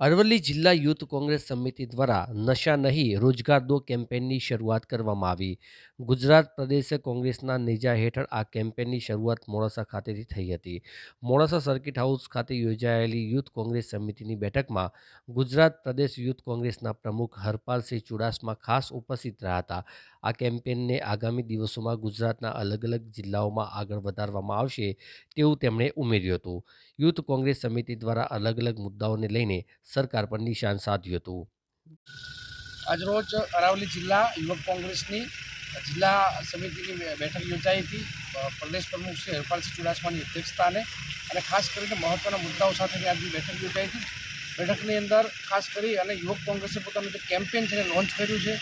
અરવલ્લી જિલ્લા યુથ કોંગ્રેસ સમિતિ દ્વારા નશા નહીં, રોજગાર દો કેમ્પેનની શરૂઆત કરવામાં આવી. ગુજરાત પ્રદેશ કોંગ્રેસના નેજા હેઠળ આ કેમ્પેનની શરૂઆત મોડાસા ખાતેથી થઈ હતી. મોડાસા સર્કિટ હાઉસ ખાતે યોજાયેલી યુથ કોંગ્રેસ સમિતિની બેઠકમાં ગુજરાત પ્રદેશ યુથ કોંગ્રેસના પ્રમુખ હરપાલસિંહ ચુડાસમા ખાસ ઉપસ્થિત રહ્યા હતા. આ કેમ્પેનને આગામી દિવસોમાં ગુજરાતના અલગ અલગ જિલ્લાઓમાં આગળ વધારવામાં આવશે તેવું તેમણે ઉમેર્યું હતું. યુથ કોંગ્રેસ સમિતિ દ્વારા અલગ અલગ મુદ્દાઓને લઈને સરકાર પર નિશાન સાધ્યું હતું. આજરોજ અરાવલી જિલ્લા યુવક કોંગ્રેસની જિલ્લા સમિતિની બેઠક યોજાઈ હતી. પ્રદેશ પ્રમુખ શ્રી હરપાલસિંહ ચુડાસમાની અધ્યક્ષતાને અને ખાસ કરીને મહત્ત્વના મુદ્દાઓ સાથેની આજની બેઠક યોજાઈ હતી. બેઠકની અંદર ખાસ કરી અને યુવક કોંગ્રેસે પોતાનું જે કેમ્પેન છે લોન્ચ કર્યું છે.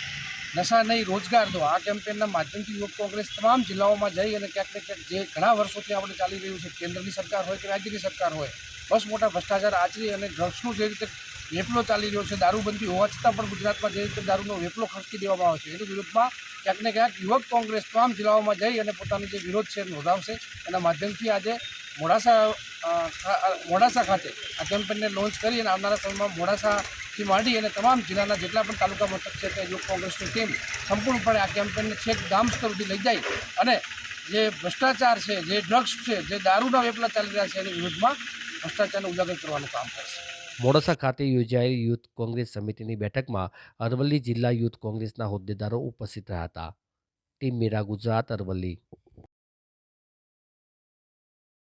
નશા નહીં, રોજગાર દો. આ કેમ્પેનના માધ્યમથી યુવક કોંગ્રેસ તમામ જિલ્લાઓમાં જઈ અને ક્યાંક ને ક્યાંક જે ઘણા વર્ષોથી આપણે ચાલી રહ્યું છે, કેન્દ્રની સરકાર હોય કે રાજ્યની સરકાર હોય બસ મોટા ભ્રષ્ટાચાર આચરી અને ડ્રગ્સનો જે રીતે વેપલો ચાલી રહ્યો છે, દારૂબંધી હોવા છતાં પણ ગુજરાતમાં જે રીતે દારૂનો વેપલો ખડકી દેવામાં આવે છે, એની વિરુદ્ધમાં ક્યાંક ને ક્યાંક યુવક કોંગ્રેસ તમામ જિલ્લાઓમાં જઈ અને પોતાનો જે વિરોધ છે નોંધાવશે. એના માધ્યમથી આજે મોડાસા મોડાસા ખાતે આ કેમ્પેનને લોન્ચ કરી અને આવનારા સમયમાં મોડાસાથી માંડી અને તમામ જિલ્લાના જેટલા પણ તાલુકા મથક છે તે યુવક કોંગ્રેસની ટીમ સંપૂર્ણપણે આ કેમ્પેનને છેક ગામ સ્તર સુધી લઈ જાય અને જે ભ્રષ્ટાચાર છે, જે ડ્રગ્સ છે, જે દારૂના વેપલા ચાલી રહ્યા છે, એની વિરુદ્ધમાં ભ્રષ્ટાચારને ઉજાગર કરવાનું કામ કરશે મોડાસા ખાતે યોજાયેલી યુથ કોંગ્રેસ સમિતિની બેઠકમાં અરવલ્લી જિલ્લા યુથ કોંગ્રેસના હોદ્દેદારો ઉપસ્થિત રહ્યા હતા. ટીમ મીરા ગુજરાત, અરવલ્લી.